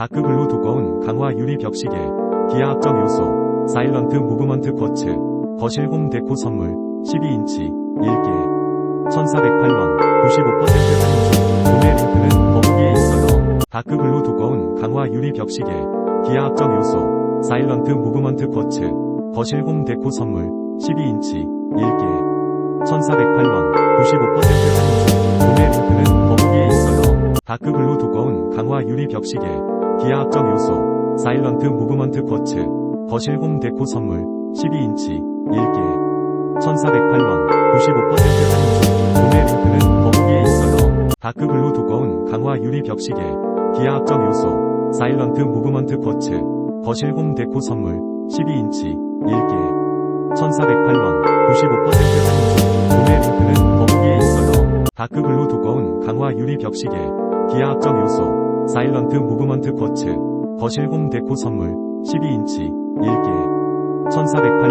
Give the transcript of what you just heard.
다크블루 두꺼운 강화 유리 벽시계, 기하학적 요소, 사일런트 무브먼트 쿼츠, 거실 홈 데코 선물, 12인치, 1개, 1408원, 95% 할인 중, 구매 링크는 더보기에 있어요. 다크블루 두꺼운 강화 유리 벽시계, 기하학적 요소, 사일런트 무브먼트 쿼츠, 거실 홈 데코 선물, 12인치, 1개, 1408원, 95% 할인 중, 구매 링크는 더보기에 있어요. 다크블루 두꺼운 강화 유리 벽시계, 기하학적 요소, 사일런트 무브먼트 쿼츠, 거실 홈 데코 선물, 12인치, 1개, 1408원, 95% 할인 중, 구매 링크는 더보기에 있어요. 다크블루 두꺼운 강화 유리 벽시계, 기하학적 요소, 사일런트 무브먼트 쿼츠, 거실 홈 데코 선물, 12인치, 1개, 1408원, 95% 할인 중, 구매 링크는 더보기에 있어요. 다크블루 두꺼운 강화 유리 벽시계, 기하학적 요소, 사일런트 무브먼트 쿼츠, 거실 홈 데코 선물, 12인치, 1개, 1408원,